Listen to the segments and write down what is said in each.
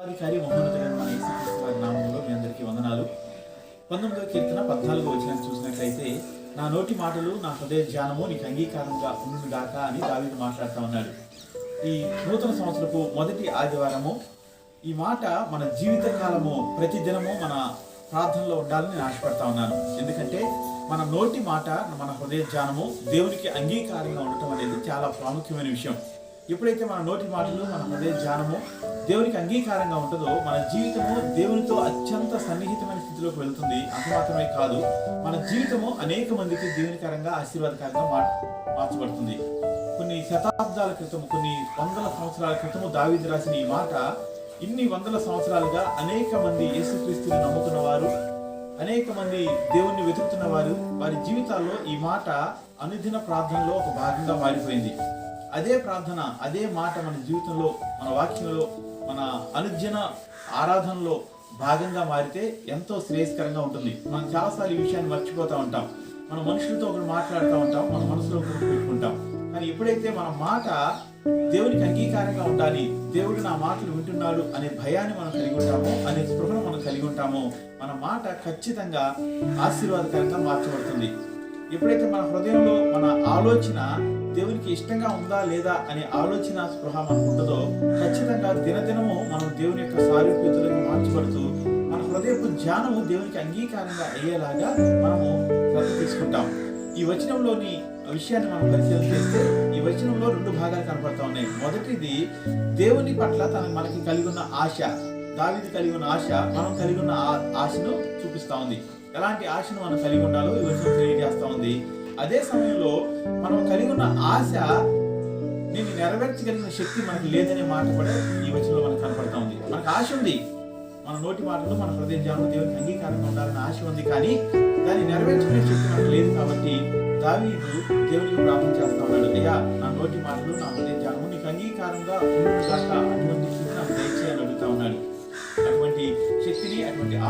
సర్వాధికారి మహోన్నతుడైన మన మీ అందరికీ వందనాలు. పంతొమ్మిదవ కీర్తన పద్నాలుగో వచ్చిన చూసినట్లయితే నా నోటి మాటలు నా హృదయ ధ్యానము నీకు అంగీకారంగా ఉండుగాక అని దావీదు మాట్లాడుతూ ఉన్నాడు. ఈ నూతన సంవత్సరపు మొదటి ఆదివారము ఈ మాట మన జీవితకాలము ప్రతిదినము మన ప్రార్థనలో ఉండాలని నేను ఆశపడతా ఉన్నాను. ఎందుకంటే మన నోటి మాట మన హృదయ ధ్యానము దేవునికి అంగీకారంగా ఉండటం అనేది చాలా ప్రాముఖ్యమైన విషయం. ఎప్పుడైతే మన నోటి మాటలు మన హృదయ ధ్యానము దేవునికి అంగీకారంగా ఉంటుందో మన జీవితము దేవునితో అత్యంత సన్నిహితమైన స్థితిలోకి వెళ్తుంది. అంత మాత్రమే కాదు మన జీవితము అనేక మందికి దేవునికరంగా ఆశీర్వాదకరంగా మార్ మార్చబడుతుంది. కొన్ని శతాబ్దాల క్రితం కొన్ని వందల సంవత్సరాల క్రితము దావీదు రాసిన ఈ మాట ఇన్ని వందల సంవత్సరాలుగా అనేక మంది యేసుక్రీస్తుని నమ్ముకున్న వారు అనేక మంది దేవుణ్ణి వెతుకుతున్న వారు వారి జీవితాల్లో ఈ మాట అనుదిన ప్రార్థనలో ఒక భాగంగా మారిపోయింది. అదే ప్రార్థన అదే మాట మన జీవితంలో మన వాక్యంలో మన అనుజన ఆరాధనలో భాగంగా మారితే ఎంతో శ్రేయస్కరంగా ఉంటుంది. మనం చాలాసార్లు ఈ విషయాన్ని మర్చిపోతూ ఉంటాం. మన మనుషులతో ఒకరు మాట్లాడుతూ ఉంటాం మన మనసులో ఒకరు పెట్టుకుంటాం. కానీ ఎప్పుడైతే మన మాట దేవునికి అంగీకారంగా ఉండాలి దేవుడు నా మాటలు వింటున్నాడు అనే భయాన్ని మనం కలిగి ఉంటామో అనే స్పృహను మనం కలిగి ఉంటామో మన మాట ఖచ్చితంగా ఆశీర్వాదకరంగా మార్చబడుతుంది. ఎప్పుడైతే మన హృదయంలో మన ఆలోచన దేవునికి ఇష్టంగా ఉందా లేదా అనే ఆలోచన స్పృహ మనకు ఉండదో ఖచ్చితంగా దినదినము మనం దేవుని యొక్క సారూప్యతలుగా మార్చబడుతూ మన హృదయపు ధ్యానము దేవునికి అంగీకారంగా అయ్యేలాగా మనము శ్రద్ధ తీసుకుంటాం. ఈ వచనంలోని విషయాన్ని మనం పరిశీలన చేస్తే ఈ వచనంలో రెండు భాగాలు కనపడతా ఉన్నాయి. మొదటిది దేవుని పట్ల తన మనకి కలిగి ఉన్న ఆశ. దావిది కలిగి ఉన్న ఆశ మనం కలిగి ఉన్న ఆ- ఆశను చూపిస్తా ఉంది. ఎలాంటి ఆశను మనం కలిగి ఉండాలో ఈ వర్షం తెలియజేస్తా ఉంది. అదే సమయంలో మనం కలిగి ఉన్న ఆశ నేను నెరవేర్చగలిగిన శక్తి మనకి లేదనే మాట కూడా ఈ వచనంలో మనకు కనపడతా ఉంది. మనకు ఆశ ఉంది. మన నోటి మాటలు మన హృదయ దేవునికి అంగీకారంగా ఉండాలని ఆశ ఉంది కానీ దాన్ని నెరవేర్చుకునే శక్తి మనకు లేదు కాబట్టి దావీదు దేవునికి ప్రార్థన చేస్తా ఉన్నాడు. అయ్యా నా నోటి మాటలు నా హృదయ ధ్యానము నీకు అంగీకారంగా అటువంటి శక్తి నాకు దయచేయని అడుగుతా ఉన్నాడు. అటువంటి శక్తి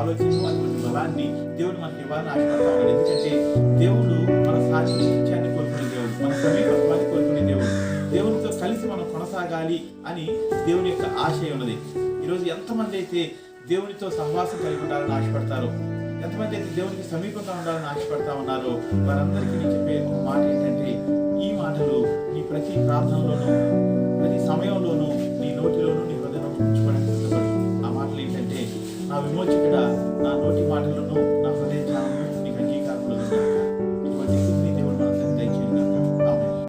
ఆలోచించి అటువంటి బలాన్ని దేవుడు మనకి ఇవ్వాలని ఆశపడతా ఎందుకంటే దేవుడు మన సాన్నిధ్యాన్ని కోరుకునే దేవుడు. మన సమీపత్వాన్ని కోరుకునే దేవుడు. దేవునితో కలిసి మనం కొనసాగాలి అని దేవుని యొక్క ఆశయం ఉన్నది. ఈరోజు ఎంతమంది అయితే దేవునితో సహవాసం కలిగి ఉండాలని ఆశపడతారో ఎంతమంది అయితే దేవునికి సమీపంగా ఉండాలని ఆశపడతా ఉన్నారో వారందరికీ నేను చెప్పే ఒక మాట ఏంటంటే ఈ మాటలు నీ ప్రతి ప్రార్థనలోనూ